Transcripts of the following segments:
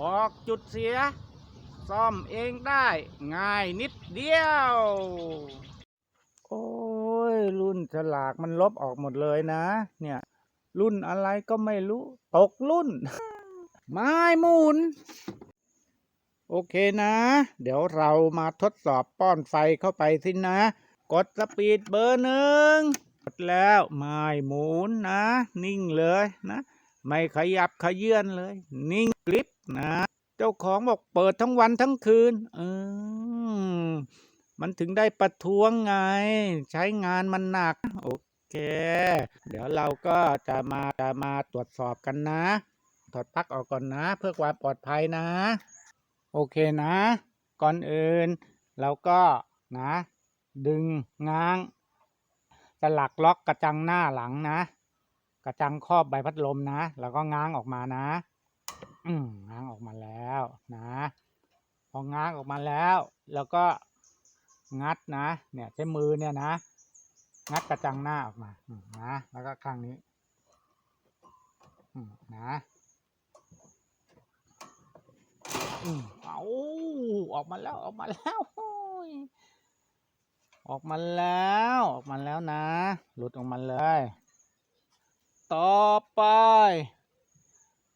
บอกจุดเสีย ซ่อมเองได้ง่ายนิดเดียว โอ้ย รุ่นฉลากมันลบออกหมดเลยนะ เนี่ย รุ่นอะไรก็ไม่รู้ ตกรุ่น ไม้มุนโอเคนะ เดี๋ยวเรามาทดสอบป้อนไฟเข้าไปสินะ กดสปีดเบอร์หนึ่งกดแล้วไม่หมุนนะ นิ่งเลยนะ ไม่ขยับขยื่นเลย นิ่งกริบนะ เจ้าของบอกเปิดทั้งวันทั้งคืน เออมันถึงได้ประท้วงไง ใช้งานมันหนัก โอเค เดี๋ยวเราก็จะมาจะมาตรวจสอบกันนะ ถอดปลั๊กออกก่อนนะ เพื่อความปลอดภัยนะ โอเคนะ ก่อนอื่นเราก็นะ ดึงง้างสลักล็อกกระจังหน้าหลังนะ กระจังครอบใบพัดลมนะ แล้วก็ง้างออกมานะ อืมง้างออกมาแล้วนะ พอง้างออกมาแล้ว แล้วก็งัดนะ เนี่ยใช้มือเนี่ยนะ งัดกระจังหน้าออกมานะ แล้วก็ข้างนี้อืมนะอืมเอาออกมาแล้วออกมาแล้วโอ้ยออกมาแล้ว ออกมาแล้วนะ หลุดออกมาเลย ต่อไป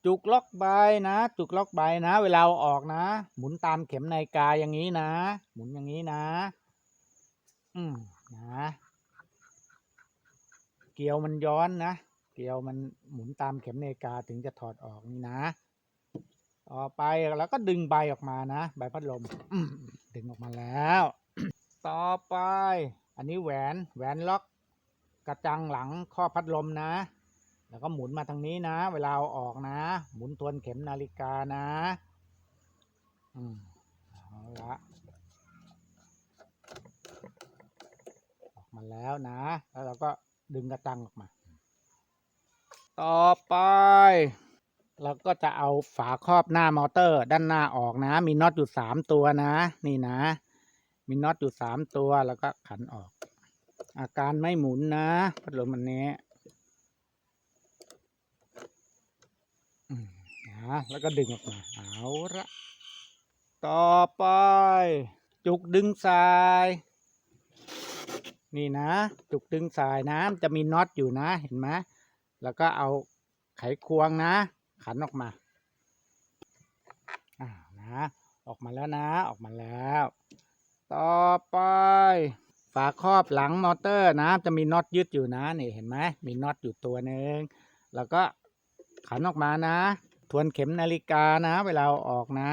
จุกล็อกใบนะ จุกล็อกใบนะ เวลาออกนะ หมุนตามเข็มนาฬิกาอย่างนี้นะ หมุนอย่างนี้นะ อืมนะเกลียวมันย้อนนะเกลียวมันหมุนตามเข็มนาฬิกาถึงจะถอดออกนี่นะต่อไปแล้วก็ดึงใบออกมานะ ใบพัดลมมดึงออกมาแล้ว ต่อไป อันนี้แหวนแหวนล็อกกระจังหลังข้อพัดลมนะ แล้วก็หมุนมาทางนี้นะ เวลาเอาออกนะ หมุนทวนเข็มนาฬิกานะ อืมเอาละออกมาแล้วนะ แล้วเราก็ดึงกระจังออกมา ต่อไป เราก็จะเอาฝาครอบหน้ามอเตอร์ด้านหน้าออกนะ มีน็อตอยู่สามตัวนะ นี่นะ มีน็อตอยู่สามตัวแล้วก็ขันออก อาการไม่หมุนนะพัดลมอันนี้อืมนะ แล้วก็ดึงออกมา เอาละต่อไป จุกดึงสาย นี่นะ จุกดึงสายนะมันจะมีน็อตอยู่นะเห็นไหมแล้วก็เอาไขควงนะ ขันออกมาอ่านะ ออกมาแล้วนะออกมาแล้ว ต่อไป ฝาครอบหลังมอเตอร์นะ จะมีน็อตยึดอยู่นะนี่เห็นไหมมีน็อตอยู่ตัวหนึ่งแล้วก็ขันออกมานะ ทวนเข็มนาฬิกานะ เวลาออกนะ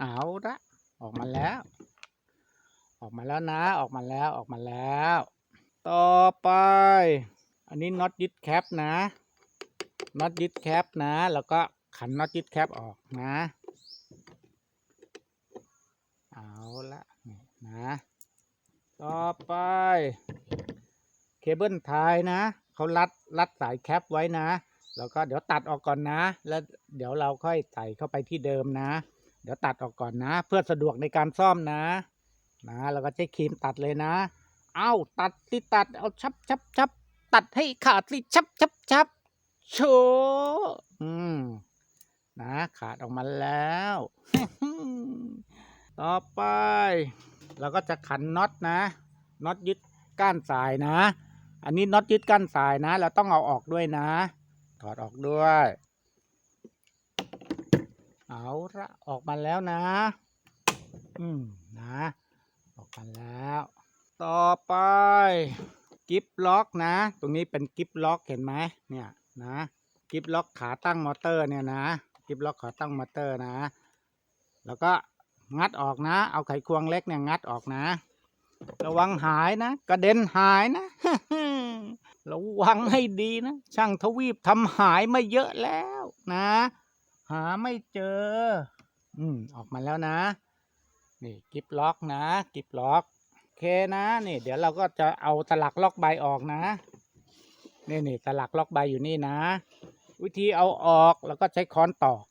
เอาละออกมาแล้ว ออกมาแล้วนะ ออกมาแล้วออกมาแล้ว ต่อไป อันนี้น็อตยึดแคปนะน็อตยึดแคปนะ แล้วก็ขันน็อตยึดแคปออกนะ เอาละนี่นะต่อไป เคเบิลไทยนะ เขารัดรัดสายแคปไว้นะ แล้วก็เดี๋ยวตัดออกก่อนนะ แล้วเดี๋ยวเราค่อยใส่เข้าไปที่เดิมนะ เดี๋ยวตัดออกก่อนนะ เพื่อสะดวกในการซ่อมนะนะแล้วก็ใช้ครีมตัดเลยนะ เอาตัดสิตัดเอาชับชับชับตัดให้ขาดสิชับชับชับโชว์อืมนะขาดออกมาแล้ว ต่อไป เราก็จะขันน็อตนะน็อตยึดก้านสายนะ อันนี้น็อตยึดก้านสายนะ เราต้องเอาออกด้วยนะ ถอดออกด้วย เอาละออกมาแล้วนะ อืมนะ ออกมาแล้ว ต่อไปกิฟล็อกนะ ตรงนี้เป็นกิฟล็อกเห็นไหมเนี่ยนะกิฟล็อกขาตั้งมอเตอร์เนี่ยนะกิฟล็อกขาตั้งมอเตอร์นะ แล้วก็งัดออกนะ เอาไขควงเล็กเนี่ยงัดออกนะ ระวังหายนะ กระเด็นหายนะ ระวังให้ดีนะ ช่างทวีปทำหายมาเยอะแล้วนะ หาไม่เจอ อืม ออกมาแล้วนะ นี่กิฟล็อกนะกิฟล็อกโอเคนะนี่ เดี๋ยวเราก็จะเอาสลักล็อกใบออกนะนี่นี่สลักล็อกใบอยู่นี่นะ วิธีเอาออกแล้วก็ใช้ค้อนตอก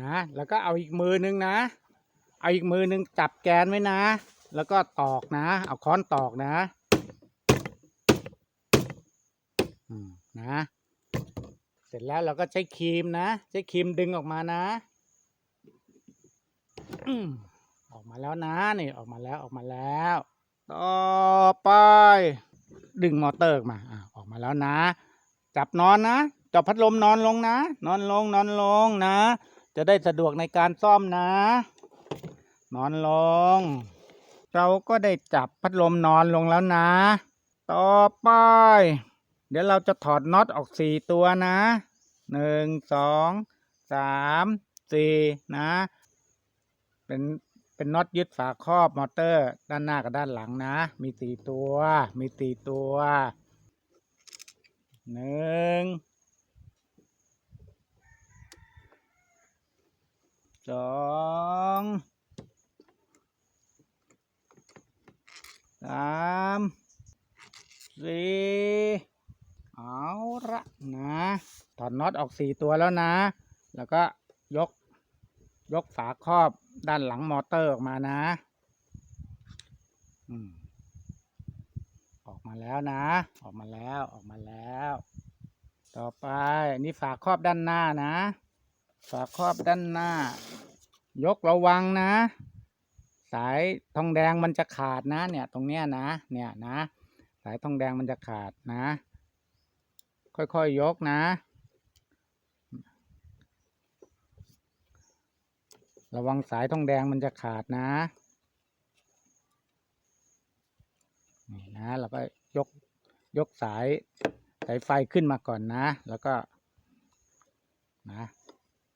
นะ แล้วก็เอาอีกมือนึงนะ เอาอีกมือนึงจับแกนไว้นะ แล้วก็ตอกนะ เอาค้อนตอกนะอืม นะ เสร็จแล้วเราก็ใช้ครีมนะ ใช้ครีมดึงออกมานะออกมาแล้วนะนี่ออกมาแล้วออกมาแล้ว ต่อไป ดึงมอเตอร์ออกมาอะออกมาแล้วนะ จับนอนนะจับพัดลมนอนลงนะ นอนลงนอนลงนะ จะได้สะดวกในการซ่อมนะ นอนลง เราก็ได้จับพัดลมนอนลงแล้วนะ ต่อไป เดี๋ยวเราจะถอดน็อตออกสี่ตัวนะหนึ่งสองสามสี่นะ เป็นเป็นน็อตยึดฝาครอบมอเตอร์ ด้านหน้ากับด้านหลังนะ มีสี่ตัว มีสี่ตัวหนึ่งสองสามสี่ เอาละนะถอดน็อตออกสี่ตัวแล้วนะ แล้วก็ยกยกฝาครอบด้านหลังมอเตอร์ออกมานะอืมออกมาแล้วนะ ออกมาแล้วออกมาแล้ว ต่อไปนนี้ฝาครอบด้านหน้านะ ฝาครอบด้านหน้า ยกระวังนะ สายทองแดงมันจะขาดนะ เนี่ย ตรงเนี้ยนะ เนี่ยนะ สายทองแดงมันจะขาดนะ ค่อยๆยยกนะ ระวังสายทองแดงมันจะขาดนะนี่นะเราก็ยกยกสายสายไฟขึ้นมาก่อนนะ แล้วก็นะ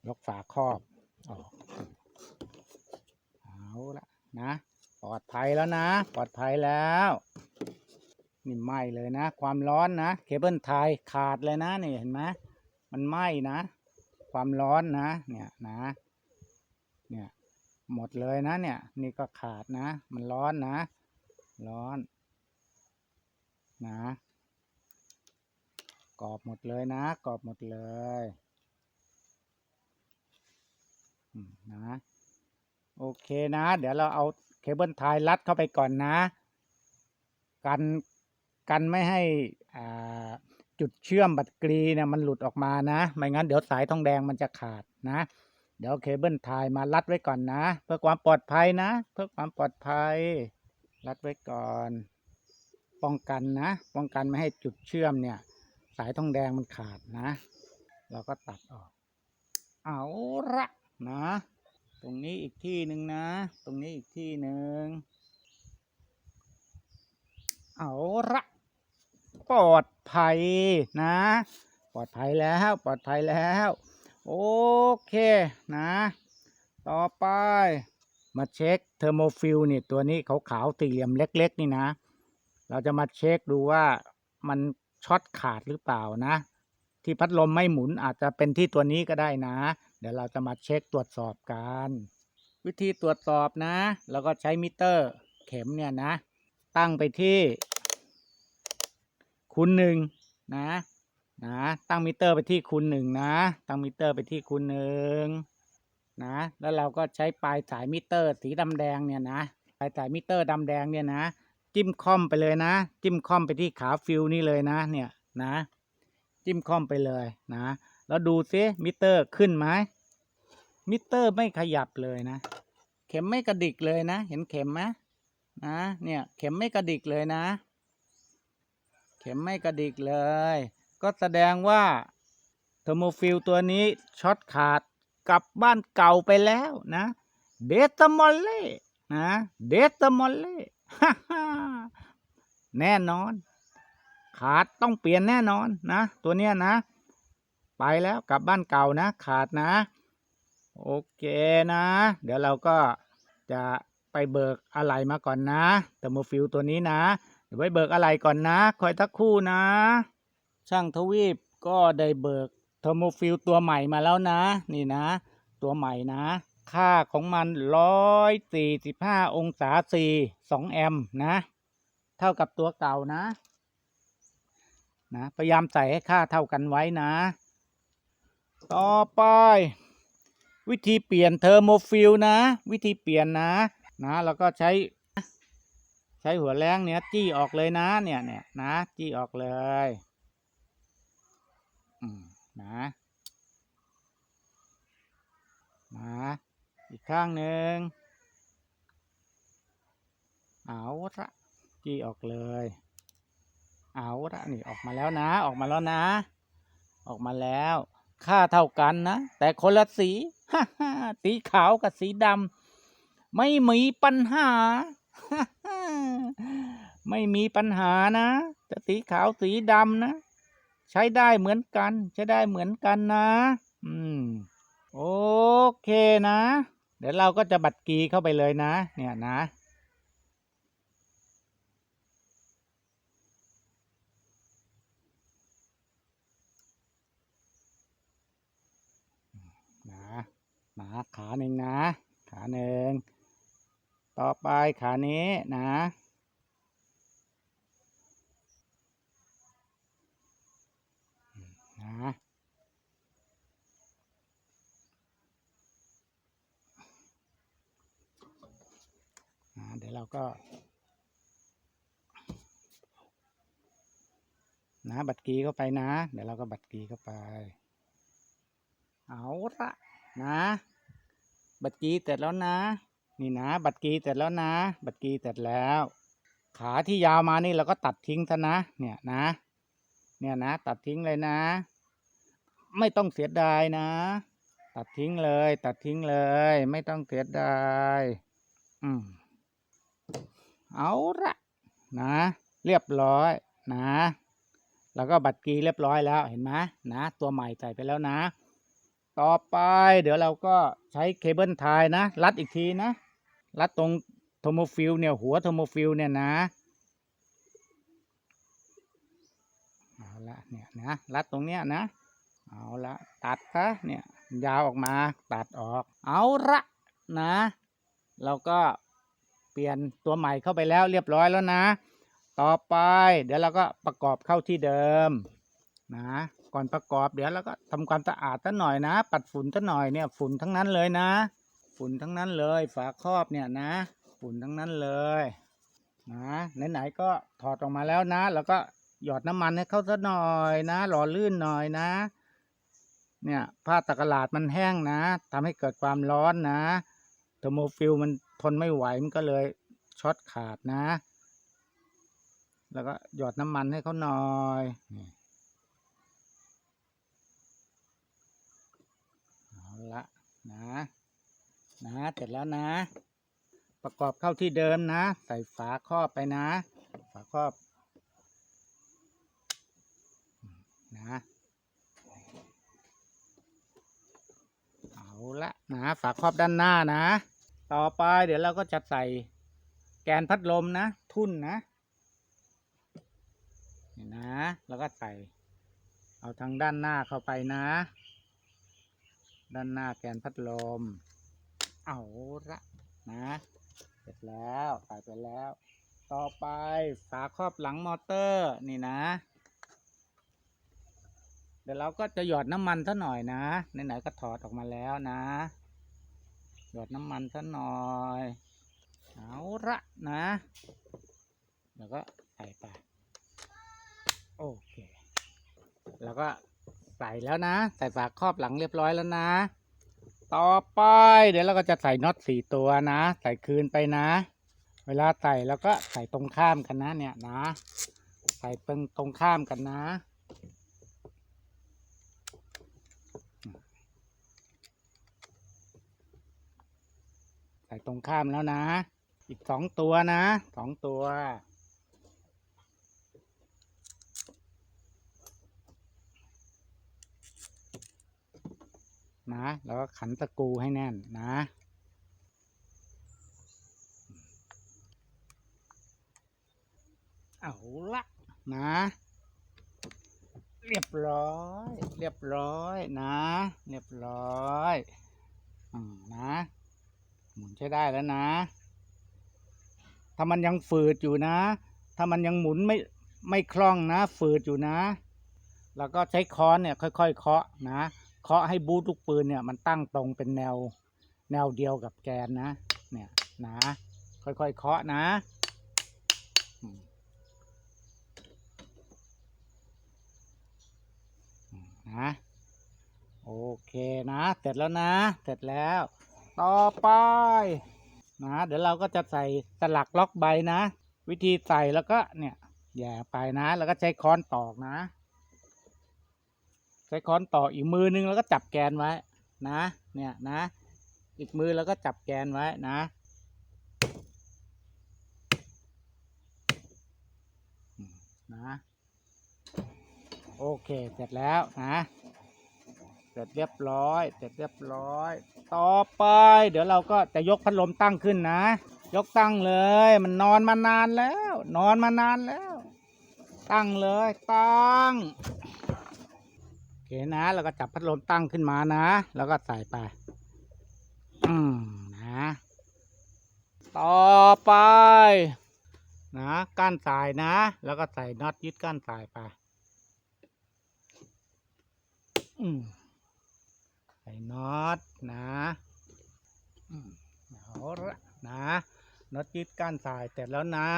ยกฝาครอบออกเอาละนะ ปลอดภัยแล้วนะ ปลอดภัยแล้ว นี่ไหม้เลยนะ ความร้อนนะเคเบิลไทยขาดเลยนะนี่เห็นไหมมันไหม้นะ ความร้อนนะ เนี่ยนะ เนี่ยหมดเลยนะ เนี่ย นี่ก็ขาดนะ มันร้อนนะ ร้อน นะกรอบหมดเลยนะกรอบหมดเลยนะโอเคนะ เดี๋ยวเราเอาเคเบิลไทยรัดเข้าไปก่อนนะ กัน กันไม่ให้จุดเชื่อมบัตรกรีเนี่ยมันหลุดออกมานะ ไม่งั้นเดี๋ยวสายทองแดงมันจะขาดนะ เดี๋ยวเคเบิลไทยมารัดไว้ก่อนนะ เพื่อความปลอดภัยนะ เพื่อความปลอดภัย รัดไว้ก่อน ป้องกันนะ ป้องกันไม่ให้จุดเชื่อมเนี่ย สายทองแดงมันขาดนะ เราก็ตัดออก เอาละนะ ตรงนี้อีกที่หนึ่งนะ ตรงนี้อีกที่หนึ่งเอาละ ปลอดภัยนะ ปลอดภัยแล้วปลอดภัยแล้ว โอเคนะ ต่อไป มาเช็คเทอร์โมฟิลนี่ตัวนี้ขาวๆสี่เหลี่ยมเล็ก ๆ นี่นะ เราจะมาเช็คดูว่ามันช็อตขาดหรือเปล่านะ ที่พัดลมไม่หมุนอาจจะเป็นที่ตัวนี้ก็ได้นะ เดี๋ยวเราจะมาเช็คตรวจสอบกัน วิธีตรวจสอบนะเราก็ใช้มิเตอร์เข็มเนี่ยนะ ตั้งไปที่ คูณหนึ่งนะนะตั้งมิเตอร์ไปที่คูณหนึ่งนะตั้งมิเตอร์ไปที่คูณหนึ่งนะแล้วเราก็ใช้ปลายสายมิเตอร์ สีดำแดงเนี่ยนะปลายสายมิเตอร์ดำแดงเนี่ยนะ จิ้มคอมไปเลยนะ จิ้มคอมไปที่ขาฟิวนี่เลยนะเนี่ยนะ จิ้มคอมไปเลยนะ แล้วดูซิมิเตอร์ขึ้นไหมมิเตอร์ไม่ขยับเลยนะ เข็มไม่กระดิกเลยนะ เห็นเข็มไหมนะเนี่ยเข็มไม่กระดิกเลยนะ ข็มไม่กระดิกเลย ก็แสดงว่าเทอร์โมฟิลตัวนี้ช็อตขาดกลับบ้านเก่าไปแล้วนะ เดตมอลเล่นะเดตมอลเล่ฮ่าฮ่าแน่นอน ขาดต้องเปลี่ยนแน่นอนนะ ตัวเนี้ยนะ ไปแล้วกลับบ้านเก่านะ ขาดนะ โอเคนะ เดี๋ยวเราก็จะไปเบิกอะไหล่มาก่อนนะเทอร์โมฟิลตัวนี้นะ เดี๋ยวไปเบิกอะไหล่ก่อนนะคอยทักคู่นะ ช่างทวีปก็ได้เบิกเทอร์โมฟิลตัวใหม่มาแล้วนะ นี่นะ ตัวใหม่นะ ค่าของมันร้อยสี่สิบห้าองศาซีสองแอมป์นะ เท่ากับตัวเก่านะ นะ พยายามใส่ให้ค่าเท่ากันไว้นะ ต่อไป วิธีเปลี่ยนเทอร์โมฟิลนะ วิธีเปลี่ยนนะ นะ แล้วก็ใช้ ช้หัวแรงเนี่ยจี้ออกเลยนะ เนี่ยเนี่ยนะจี้ออกเลยอืมนะนะอีกข้างหนึ่งเอาละจี้ออกเลย เอาละนี่ออกมาแล้วนะ ออกมาแล้วนะ ออกมาแล้ว ค่าเท่ากันนะ แต่คนละสีสีขาวกับสีดำไม่มีปัญหา ไม่มีปัญหานะจะสีขาวสีดำนะ ใช้ได้เหมือนกัน ใช้ได้เหมือนกันนะ อืม โอเคนะ เดี๋ยวเราก็จะบัดกีเข้าไปเลยนะ เนี่ยนะนะขาหนึ่งนะ ขาหนึ่ง ต่อไปขานี้นะ เราก็นะบัตรกีเข้าไปนะ เดี๋ยวเราก็บัตรกีเข้าไป เอาละนะ บัตรกีเสร็จแล้วนะ นี่นะ บัตรกีเสร็จแล้วนะ บัตรกีเสร็จแล้ว ขาที่ยาวมานี่เราก็ตัดทิ้งซะนะ เนี่ยนะ เนี่ยนะ ตัดทิ้งเลยนะ ไม่ต้องเสียดายนะ ตัดทิ้งเลย ตัดทิ้งเลย ไม่ต้องเสียดาย อืม เอาละนะ เรียบร้อยนะ แล้วก็บัตรกีเรียบร้อยแล้วเห็นไหมนะ ตัวใหม่ใส่ไปแล้วนะ ต่อไปเดี๋ยวเราก็ใช้เคเบิลไทยนะ รัดอีกทีนะ รัดตรงโทโมฟิลเนี่ยหัวโทโมฟิลเนี่ยนะเอาละเนี่ยนะรัดตรงเนี้ยนะ เอาละตัดซะเนี่ยยาวออกมาตัดออก เอาละนะ เราก็ ปลี่ยนตัวใหม่เข้าไปแล้วเรียบร้อยแล้วนะ ต่อไปเดี๋ยวเราก็ประกอบเข้าที่เดิมนะก่อนประกอบเดี๋ยวเราก็ทำความสะอาดสักหน่อยนะ ปัดฝุ่นสักหน่อยเนี่ยฝุ่นทั้งนั้นเลยนะ ฝุ่นทั้งนั้นเลยฝาครอบเนี่ยนะ ฝุ่นทั้งนั้นเลยนะไหนๆก็ถอดออกมาแล้วนะ แล้วก็หยอดน้ำมันให้เข้าสักหน่อยนะหล่อลื่นหน่อยนะ เนี่ยผ้าตะกราดมันแห้งนะทำให้เกิดความร้อนนะ เทอร์โมฟิลมันทนไม่ไหวมันก็เลยช็อตขาดนะ แล้วก็หยอดน้ำมันให้เขาหน่อยนี่เอาละนะ นะเสร็จแล้วนะ ประกอบเข้าที่เดิมนะ ใส่ฝาครอบไปนะ ฝาครอบนะ เอา ละนะฝาครอบด้านหน้านะ ต่อไปเดี๋ยวเราก็จะใส่แกนพัดลมนะ ทุ่นนะนี่นะ แล้วก็ใส่ เอาทางด้านหน้าเข้าไปนะ ด้านหน้าแกนพัดลม เอาละนะ เสร็จแล้วใส่ไปแล้ว ต่อไปฝาครอบหลังมอเตอร์นี่นะ เดี๋ยวเราก็จะหยอดน้ำมันซะหน่อยนะไหนๆก็ถอดออกมาแล้วนะ หยอดน้ำมันซะหน่อย เอาละนะแล้วก็ใส่ไปโอเค แล้วก็ใส่แล้วนะ ใส่ฝาครอบหลังเรียบร้อยแล้วนะ ต่อไป เดี๋ยวเราก็จะใส่น็อตสี่ตัวนะ ใส่คืนไปนะ เวลาใส่แล้วก็ใส่ตรงข้ามกันนะเนี่ยนะ ใส่ตรงตรงข้ามกันนะ ใส่ตรงข้ามแล้วนะ อีกสองตัวนะสองตัว นะ แล้วก็ขันตะกูให้แน่นนะเอาละนะ เรียบร้อย เรียบร้อยนะ เรียบร้อยอนะ หมุนใช้ได้แล้วนะ ถ้ามันยังฝืดอยู่นะ ถ้ามันยังหมุนไม่ไม่คล่องนะ ฝืดอยู่นะ แล้วก็ใช้ค้อนเนี่ยค่อยๆเคาะนะเคาะให้บูทลูกปืนเนี่ยมันตั้งตรงเป็นแนวแนวเดียวกับแกนนะ เนี่ยนะ ค่อยๆเคาะนะนะโอเคนะ เสร็จแล้วนะ เสร็จแล้ว ต่อไปนะเดี๋ยวเราก็จะใส่สลักล็อกใบนะ วิธีใส่แล้วก็เนี่ยแย่ไปนะ แล้วก็ใช้ค้อนตอกนะ ใช้ค้อนตอกอีกมือนึงแล้วก็จับแกนไว้นะ เนี่ยนะ อีกมือแล้วก็จับแกนไว้นะนะ โอเค เสร็จแล้วนะ เสร็จเรียบร้อย เสร็จเรียบร้อย ต่อไป เดี๋ยวเราก็จะยกพัดลมตั้งขึ้นนะ ยกตั้งเลย มันนอนมานานแล้ว นอนมานานแล้ว ตั้งเลย ตั้งโอเคนะแล้วก็จับพัดลมตั้งขึ้นมานะ แล้วก็ใส่ไปอืมนะ ต่อไป นะก้านสายนะ แล้วก็ใส่น็อตยึดก้านสายไป อืม ส่น็อตนะอืมเอาละนะน็อตยึดก้านสายเสร็จแล้วนะ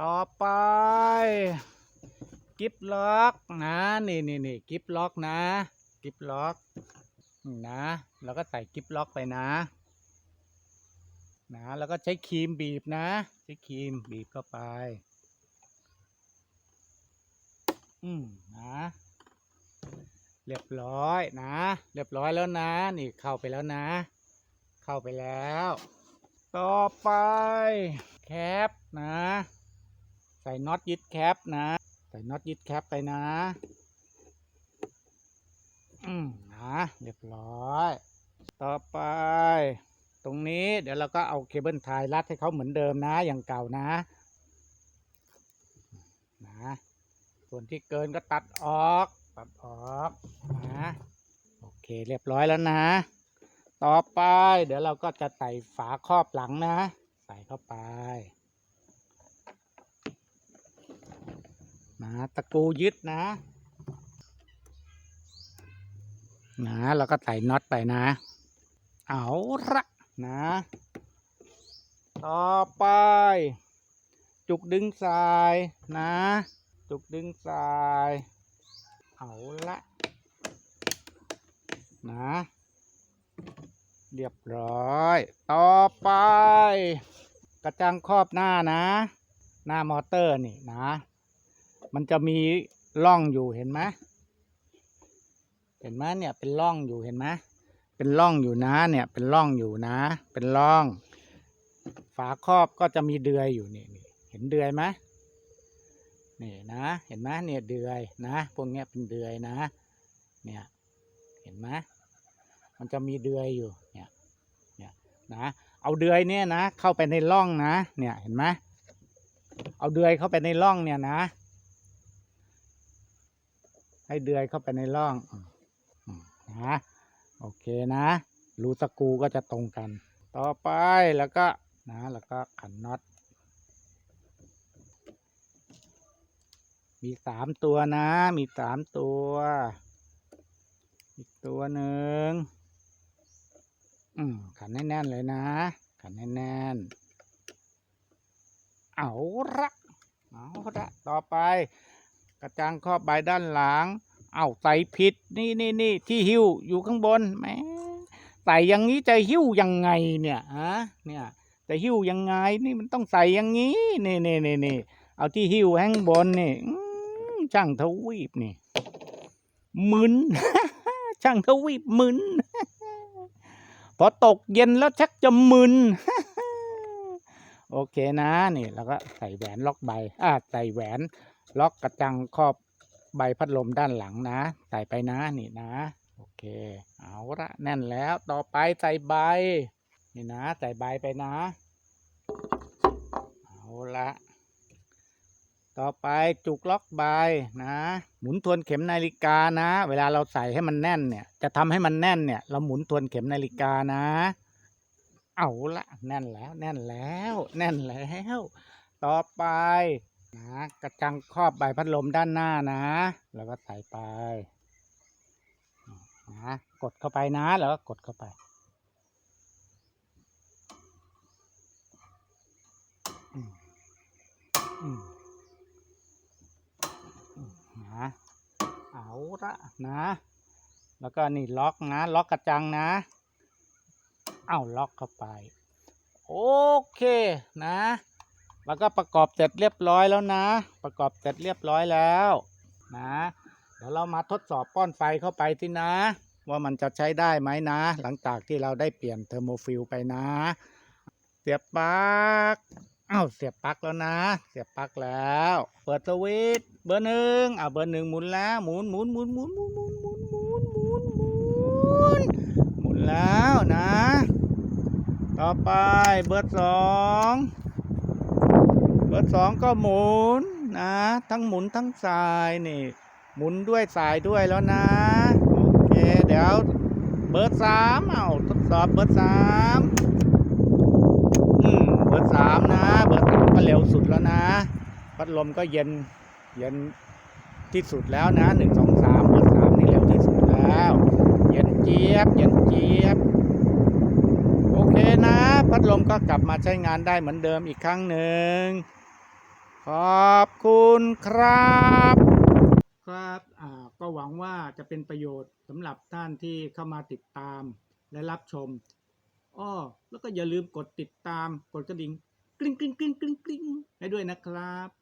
ต่อไปกิฟล็อกนะนี่นี่นี่กิฟล็อกนะกิฟล็อกนะแล้วก็ใส่กิฟล็อกไปนะนะแล้วก็ใช้ครีมบีบนะ ใช้ครีมบีบเข้าไป อืมนะ เรียบร้อยนะ เรียบร้อยแล้วนะ นี่เข้าไปแล้วนะ เข้าไปแล้ว ต่อไป แคปนะ ใส่น็อตยึดแคปนะ ใส่น็อตยึดแคปไปนะ อืมนะเรียบร้อย ต่อไป ตรงนี้เดี๋ยวเราก็เอาเคเบิลไทยรัดให้เขาเหมือนเดิมนะ อย่างเก่านะ นะ ส่วนที่เกินก็ตัดออก ตัดออกนะโอเคเรียบร้อยแล้วนะ ต่อไปเดี๋ยวเราก็จะใส่ฝาครอบหลังนะ ใส่เข้าไปนะตะปูยึดนะนะแล้วก็ใส่น็อตไปนะ เอาละนะ ต่อไป จุกดึงสายนะ จุกดึงสาย เอาละนะ เรียบร้อย ต่อไป กระจังครอบหน้านะ หน้ามอเตอร์นี่นะ มันจะมีร่องอยู่เห็นไหมเห็นไหมเนี่ยเป็นร่องอยู่เห็นไหมเป็นร่องอยู่นะเนี่ยเป็นร่องอยู่นะ เป็นร่อง ฝาครอบก็จะมีเดือยอยู่นี่นี่เห็นเดือยไหม นี่นะ เห็นไหมเนี่ยเดือยนะพวกเนี้ยเป็นเดือยนะ เนี่ยเห็นไหมมันจะมีเดือยอยู่เนี่ยเนี่ยนะเอาเดือยเนี่ยนะเข้าไปในร่องนะเนี่ยเห็นไหมเอาเดือยเข้าไปในร่องเนี่ยนะ ให้เดือยเข้าไปในร่องนะโอเคนะรูสกูก็จะตรงกัน ต่อไปแล้วก็นะแล้วก็ขันน็อต มีสามตัวนะ มีสามตัว อีกตัวหนึ่งอืมขันแน่นเลยนะ ขันแน่นเอาละเอาละต่อไป กระจังครอบใบด้านหลัง เอาใส่ผิด นี่นี่นี่ที่หิ้วอยู่ข้างบนแหมใส่อย่างนี้จะหิ้วยังไงเนี่ยฮะเนี่ยจะหิ้วยังไงนี่มันต้องใส่อย่างนี้ นี่นี่นี่นี่เอาที่หิ้วข้างบนนี่ ช่างทวีปนี่มึนช่างทวีปมึนพอตกเย็นแล้วชักจะมึนโอเคนะนี่แล้วก็ใส่แหวนล็อกใบอ่าใส่แหวนล็อกกระจังครอบใบพัดลมด้านหลังนะ ใส่ไปนะนี่นะ โอเค เอาละแน่นแล้วต่อไปใส่ใบ นี่นะ ใส่ใบไปนะ เอาละ ต่อไปจุกล็อกใบนะ หมุนทวนเข็มนาฬิกานะ เวลาเราใส่ให้มันแน่นเนี่ย จะทำให้มันแน่นเนี่ย เราหมุนทวนเข็มนาฬิกานะ เอาละแน่นแล้ว แน่นแล้ว แน่นแล้ว ต่อไปนะกระจังครอบใบพัดลมด้านหน้านะ แล้วก็ใส่ไปนะกดเข้าไปนะ แล้วก็กดเข้าไปอืมอืมอืมนะ เอาละนะ แล้วก็นี่ล็อกนะล็อกกระจังนะ เอ้าล็อกเข้าไป โอเคนะ แล้วก็ประกอบเสร็จเรียบร้อยแล้วนะ ประกอบเสร็จเรียบร้อยแล้วนะเดี๋ยวเรามาทดสอบป้อนไฟเข้าไปที่นะ ว่ามันจะใช้ได้ไหมนะ หลังจากที่เราได้เปลี่ยนเทอร์โมฟิลไปนะ เสียบปลั๊ก อ้าวเสียบปลั๊กแล้วนะ เสียบปลั๊กแล้ว เปิดสวิตช์เบอร์หนึ่งอ่าเบอร์หนึ่งหมุนแล้วหมุนหมุนหมุนหมุนหมุนหมุนหมุนหมุนหมุนหมุนหมุนแล้วนะ ต่อไปเบอร์สองเบอร์สองก็หมุนนะ ทั้งหมุนทั้งสายนี่ หมุนด้วยสายด้วยแล้วนะโอเคเดี๋ยวเบอร์สามเอาทดสอบเบอร์สาม ร์สามนะ เบอร์สามก็เร็วสุดแล้วนะ พัดลมก็เย็นเย็นที่สุดแล้วนะหนึ่งสองสามเบอร์สามนี่เร็วที่สุดแล้ว เย็นเจี๊ยบ เย็นเจี๊ยบ โอเคนะ พัดลมก็กลับมาใช้งานได้เหมือนเดิมอีกครั้งหนึ่ง ขอบคุณครับ ครับอ่าก็หวังว่าจะเป็นประโยชน์สำหรับท่านที่เข้ามาติดตามและรับชม อ้อแล้วก็อย่าลืมกดติดตามกดกระดิ่งกริ๊งกริ๊งกริ๊งกริ๊งกริ๊งให้ด้วยนะครับ